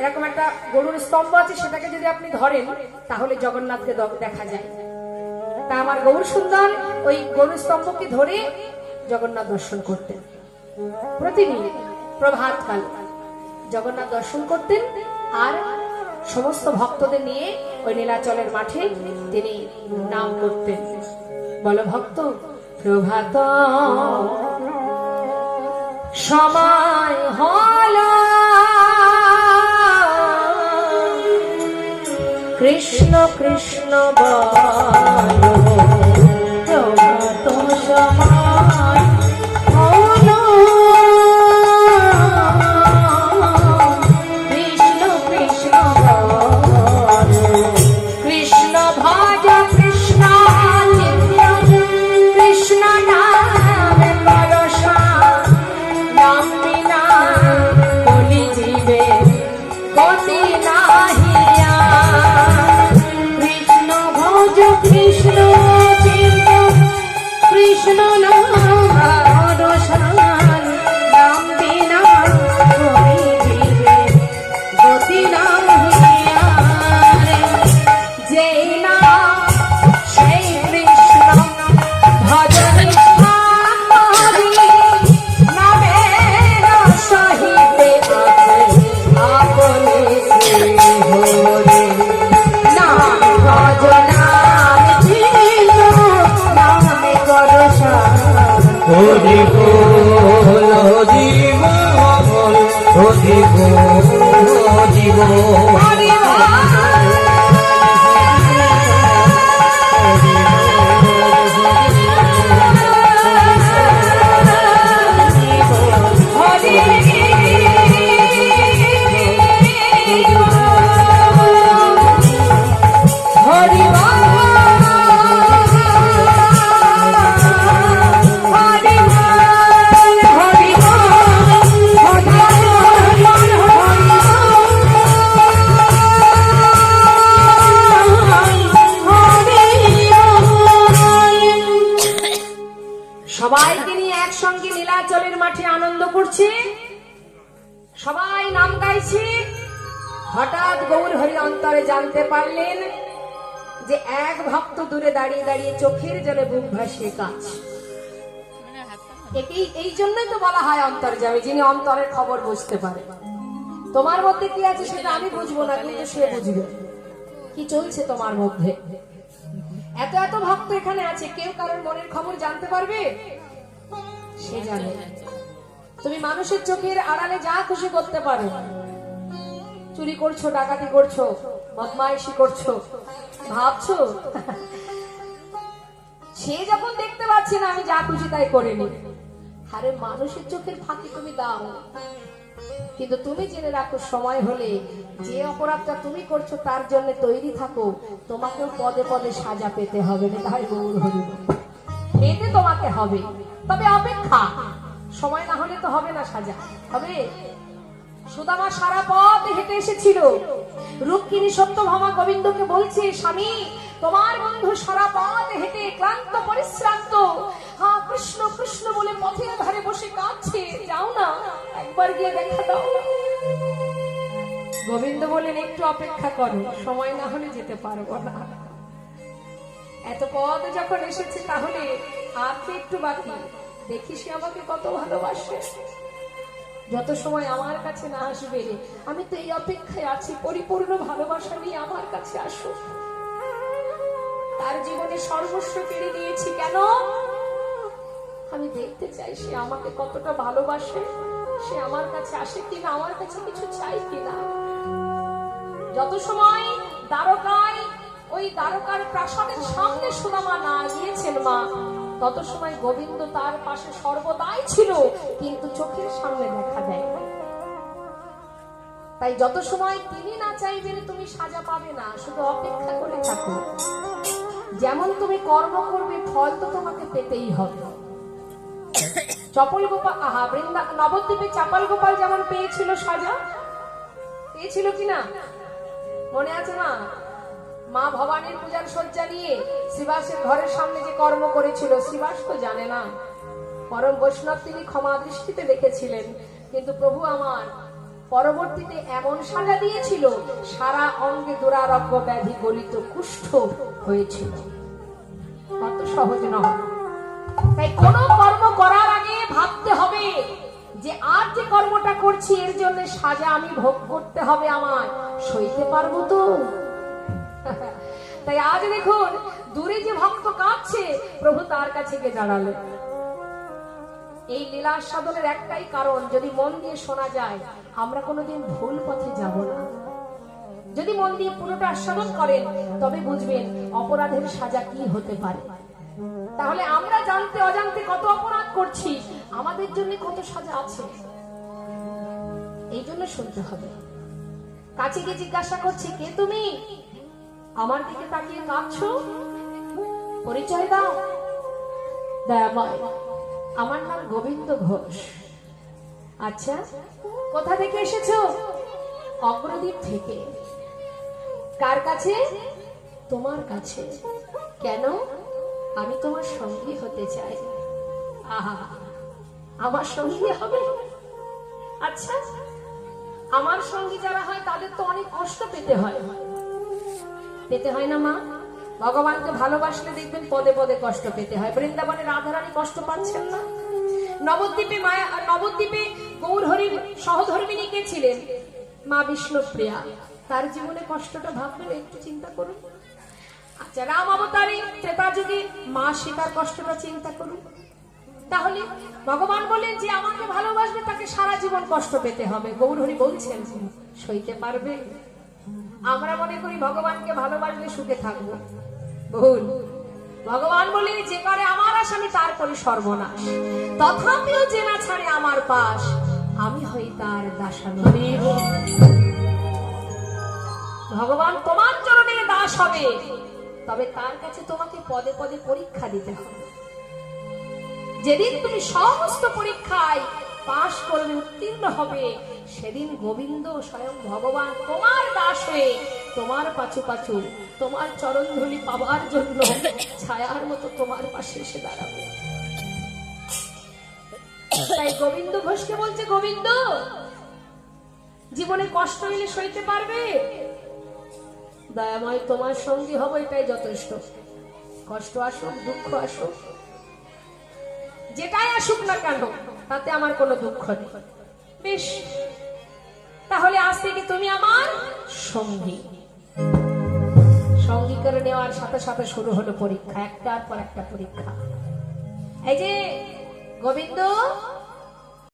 এরকম একটা গরুর স্তম্ভ আছে, সেটাকে যদি আপনি ধরেন, তাহলে জগন্নাথকে দেখা যায়। তা আমার গৌর সুন্দর, ওই গরুর স্তম্ভকে ধরে জগন্নাথ দর্শন করতেন। প্রতিদিন প্রভাত কাল জগন্নাথ দর্শন করতেন, আর সমস্ত ভক্তদের নিয়ে ওই নীলাচলের মাঠে তিনি নাম করতেন। বলো ভক্ত প্রভাত সময় হল কৃষ্ণ কৃষ্ণ বল। হরি সবাই নাম গাইছে। হঠাৎ গৌর হরি অন্তরে জানতে পারলেন যে এক ভক্ত দূরে দাঁড়িয়ে দাঁড়িয়ে চোখের জলে বুক ভাসিয়ে কাজ এই জন্যই তো বলা হয় অন্তর্যামী, যিনি অন্তরের খবর বুঝতে পারে। তোমার মধ্যে কি আছে সেটা আমি বুঝব না, কিন্তু সে বুঝবে। কি চলছে তোমার মধ্যে? এত এত ভক্ত এখানে আছে, কেউ কারোর মনের খবর জানতে পারবে? সে জানে। তুমি মানুষের চোখের আড়ালে যা খুশি করতে পারো। চুরি করছ, ডাকাতি করছ, বদমাইশি করছ। ভাবছ? সে যখন দেখতে পাচ্ছে না, আমি যা খুশি তাই করে নি আরে, মানুষের চোখের ফাঁকি তুমি দাও। কিন্তু তুমি জেনে রাখো, সময় হলে যে অপরাধটা তুমি করছ, তার জন্য তৈরি থাকো। তোমাকেও পদে পদে সাজা পেতে হবে তাই গৌর হরি বল। পেতে তোমাকে হবে। তবে অপেক্ষা। সময় না হলে তো হবে না সাজা। হবে সুদামা সারা পথ হেঁটে এসেছিল। রুক্মিণী সত্যভামা গোবিন্দকে বলছে, স্বামী, তোমার বন্ধু সারা পথ হেঁটে ক্লান্ত, পরিশ্রান্ত। হা, কৃষ্ণ কৃষ্ণ বলে পথের ধারে বসে কাঁদছে। যাও না, একবার গিয়ে দেখা দাও। গোবিন্দ বলেন একটু অপেক্ষা করো, সময় না হলে যেতে পারব না। এত পথ যখন এসেছে, তাহলে আর একটু বাকি। দেখি সে আমাকে কত ভালোবাসে। যত সময় আমার কাছে না আসবে, আমি তো এই অপেক্ষায় আছি, পরিপূর্ণ ভালোবাসা নিয়ে আমার কাছে আসো তার জীবনে সর্বস্ব কেড়ে দিয়েছি কেন? আমি দেখতে চাই সে আমাকে কতটা ভালোবাসে, সে আমার কাছে আসে কিনা, আমার কাছে কিছু চাই কিনা। যত সময় দ্বারকায়, ওই দ্বারকার প্রাসাদের সামনে সুদামা না গিয়েছেন মা তত সময় গোবিন্দ তার পাশে সর্বদাই ছিল, কিন্তু চোখের সামনে দেখা দেয় তাই যত সময় তিনি না চাইবেন, তুমি সাজা পাবে না, শুধু অপেক্ষা করে থাকো। যেমন তুমি কর্ম করবে, ফল তো তোমাকে পেতেই হবে। চপল গোপাল আহা, বৃন্দা, নবদ্বীপে চাপাল গোপাল যেমন পেয়েছিল সাজা, পেয়েছিল কিনা? মনে আছে না মা ভবানীর পূজার শয্যা নিয়ে শ্রীবাসের ঘরের সামনে যে কর্ম করেছিল শ্রীবাস তো জানে না। পরম বৈষ্ণব তিনি ক্ষমা দৃষ্টিতে দেখেছিলেন। কিন্তু প্রভু আমার, পরবর্তীতে এমন সাজা দিয়েছিল, সারা অঙ্গে দুরারোগ্য ব্যাধি গলিত কুষ্ঠ হয়েছিল। কত সহজ নয়। তাই কোনো কর্ম করার আগে ভাবতে হবে যে আর যে কর্মটা করছি, এর জন্য সাজা আমি ভোগ করতে হবে আমার সইতে পারব তো? তাই আজ দেখুন, দূরে যে ভক্ত কাঁদছে, প্রভু তার কাছে গিয়ে দাঁড়াল। এই লীলা সাধনের একটাই কারণ, যদি মন দিয়ে শোনা যায়, আমরা কোনোদিন ভুল পথে যাব না। যদি মন দিয়ে পুরোটা আস্বাদন করেন, তবে বুঝবেন অপরাধের সাজা কি হতে পারে। তাহলে আমরা জানতে অজান্তে কত অপরাধ করছি, আমাদের জন্য কত সাজা আছে। এই জন্য শুনতে হবে। কাছে গিয়ে জিজ্ঞাসা করছি, কে তুমি? আমার দিকে তাকিয়ে কাঁদছো? পরিচয় দাও। দয়াময়, আমার নাম গোবিন্দ ঘোষ। আচ্ছা কোথা থেকে এসেছ? অগ্রদ্বীপ থেকে। কার কাছে? তোমার কাছে। কেন? আমি তোমার সঙ্গী হতে চাই। আহা, আমার সঙ্গী হবে? আচ্ছা আমার সঙ্গী যারা হয় তাদের তো অনেক কষ্ট পেতে হয়। পেতে হয় না মা। ভগবানকে ভালোবাসলে দেখবেন পদে পদে কষ্ট পেতে হয়। বৃন্দাবনে রাধারানী কষ্ট পাচ্ছেন না। নবদ্বীপে মায়া আর নবদ্বীপে গৌর হরির সহধর্মিনী কে ছিলেন? মা বিষ্ণুপ্রিয়া। তার জীবনে কষ্টটা ভাববেন, একটু চিন্তা করুন। আচ্ছা রাম অবতারে ত্রেতা যুগে মা সীতার কষ্টটা চিন্তা করুন। তাহলে ভগবান বলেন যে, আমাকে ভালোবাসবে তাকে সারা জীবন কষ্ট পেতে হবে। গৌরহরি বলছেন, সইতে পারবে? আমরা মনে করি ভগবানকে ভালোবাসলে সুখে থাকব। ভুল। ভগবান বলে যে করে আমার আসামি তার করি সর্বনাশ। তথাপিও যে না ছাড়ে আমার পাশ, আমি হই তার দাসানুরী ভগবান, তোমার চরণে দাস হবে। তবে তার কাছে তোমাকে পদে পদে পরীক্ষা দিতে হবে। যেদিন তুমি সমস্ত পরীক্ষায় পাশ করবে উত্তীর্ণ হবে। সেদিন গোবিন্দ স্বয়ং ভগবান তোমার দাস হয়ে তোমার পাছু পাছু, তোমার চরণ ধুলি পাবার জন্য ছায়ার মতো তোমার পাশে এসে দাঁড়াবে। তাই গোবিন্দ ঘোষকে বলছে, গোবিন্দ, জীবনে কষ্ট এলে সইতে পারবে? দয়াময়, তোমার সঙ্গী হব, এটাই যথেষ্ট। কষ্ট আসুক, দুঃখ আসুক, যেটাই আসুক না কেন তাতে আমার কোনো দুঃখ নেই। বেশ, তাহলে আজ থেকে তুমি আমার সঙ্গী। সঙ্গী করে নেওয়ার সাথে সাথে শুরু হলো পরীক্ষা, একটার পর একটা পরীক্ষা। এই যে, গোবিন্দ